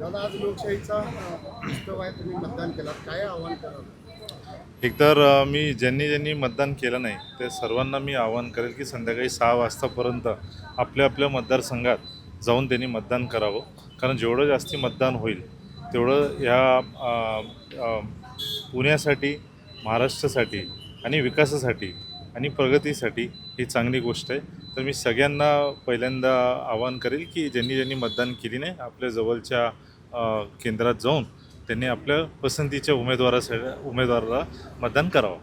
दादा आज लोकशाहीचा उत्सव आहे तुम्ही मतदान काय आव्हान कराल? एकतर मी ज्यांनी ज्यांनी मतदान केलं नाही ते सर्वांना मी आवाहन करेल की संध्याकाळी सहा वाजतापर्यंत आपल्या आपल्या मतदारसंघात जाऊन त्यांनी मतदान करावं. कारण जेवढं जास्ती मतदान होईल तेवढं ह्या पुण्यासाठी महाराष्ट्रासाठी आणि विकासासाठी आणि प्रगतीसाठी ही चांगली गोष्ट आहे. तर मी सगळ्यांना पहिल्यांदा आवाहन करेल की ज्यांनी ज्यांनी मतदान केली नाही आपल्या जवळच्या केंद्रात जाऊन त्यांनी आपल्या पसंतीच्या उमेदवारासाठी उमेदवाराला मतदान करावं.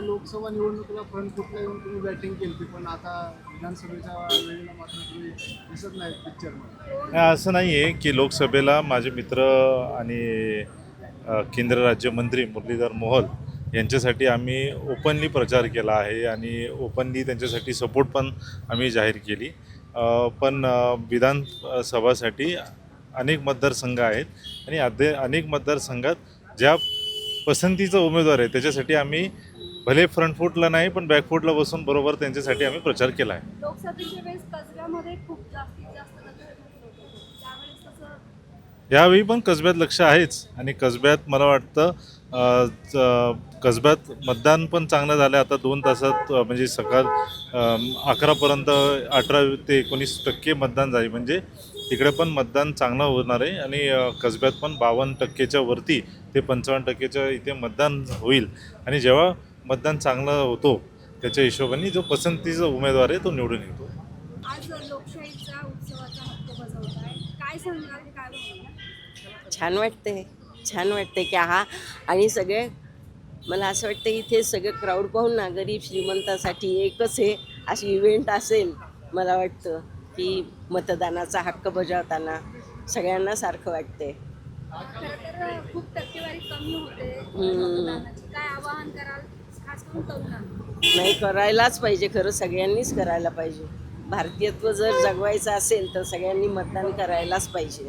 लोकसभा निवडणुकीला फ्रंट फुटला येऊन तुम्ही बॅटिंग केली पण आता विधानसभेच्या वेळेला मात्र तुम्ही दिसत नाही पिक्चरमध्ये असं नाही आहे की लोकसभेला माझे मित्र आणि केंद्र राज्यमंत्री मुरलीधर मोहोल यांच्यासाठी आम्ही ओपनली प्रचार केला आहे आणि ओपनली त्यांच्यासाठी सपोर्ट पण आम्ही जाहीर केली. पण विधानसभासाठी अनेक मतदारसंघ आहेत आणि अदे अनेक मतदारसंघात ज्या पसंतीचा उमेदवार आहे त्याच्यासाठी आम्ही भले फ्रंट फूटला नाही पण बॅकफूटला बसून बरोबर त्यांच्यासाठी आम्ही प्रचार केला आहे. यावेळी पण कसब्यात लक्ष आहेच आणि कसब्यात मला वाटतं कसब्यात मतदान पण चांगलं झालं आता दोन तासात म्हणजे सकाळ अकरापर्यंत अठरा ते एकोणीस टक्के मतदान झाले. म्हणजे तिकडे पण मतदान चांगलं होणार आहे आणि कसब्यात पण बावन्न टक्केच्या वरती ते पंचावन्न टक्केच्या इथे मतदान होईल. आणि जेव्हा मतदान चांगलं होतो त्याच्या हिशोबाने जो पसंतीचा उमेदवार आहे तो निवडून येतो. आज लोकशाहीचा उत्सवाचा हक्क बजावत आहे. काय सांगाल काय भावना? छान वाटते छान वाटते की हा आणि सगळे मला असं वाटतं इथे सगळं क्राऊड पाहून ना गरीब श्रीमंतासाठी एकच हे अशी इव्हेंट असेल मला वाटतं की मतदानाचा हक्क बजावताना सगळ्यांना सारखं वाटते खूप टक्केवारी कमी होते. काय आवाहन कराल? नाही करायलाच पाहिजे खरं सगळ्यांनीच करायला पाहिजे. भारतीयत्व जर जगवायचं असेल तर सगळ्यांनी मतदान करायलाच पाहिजे.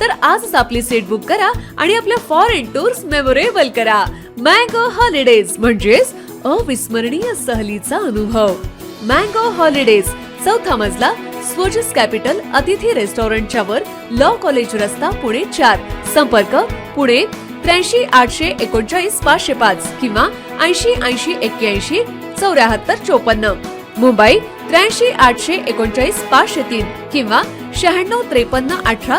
तर आजच आपली सीट बुक करा आणि आपल्या फॉरेन टूर्स मेमोरेबल करा. मँगो हॉलिडेज म्हणजेच अविस्मरणीय सहलीचा अनुभव. मँगो हॉलिडेज चौथा मजला स्वोजस कॅपिटल अतिथी रेस्टॉरंटच्या वर लॉ कॉलेज रस्ता पुणे चार. संपर्क पुणे त्र्याऐंशी आठशे एकोणचाळीस पाचशे पाच किंवा ऐंशी ऐंशी एक्क्याऐंशी चौऱ्याहत्तर चोपन्न. मुंबई त्र्याऐंशी आठशे एकोणचाळीस पाचशे तीन किंवा शहाण्णव त्रेपन्न अठरा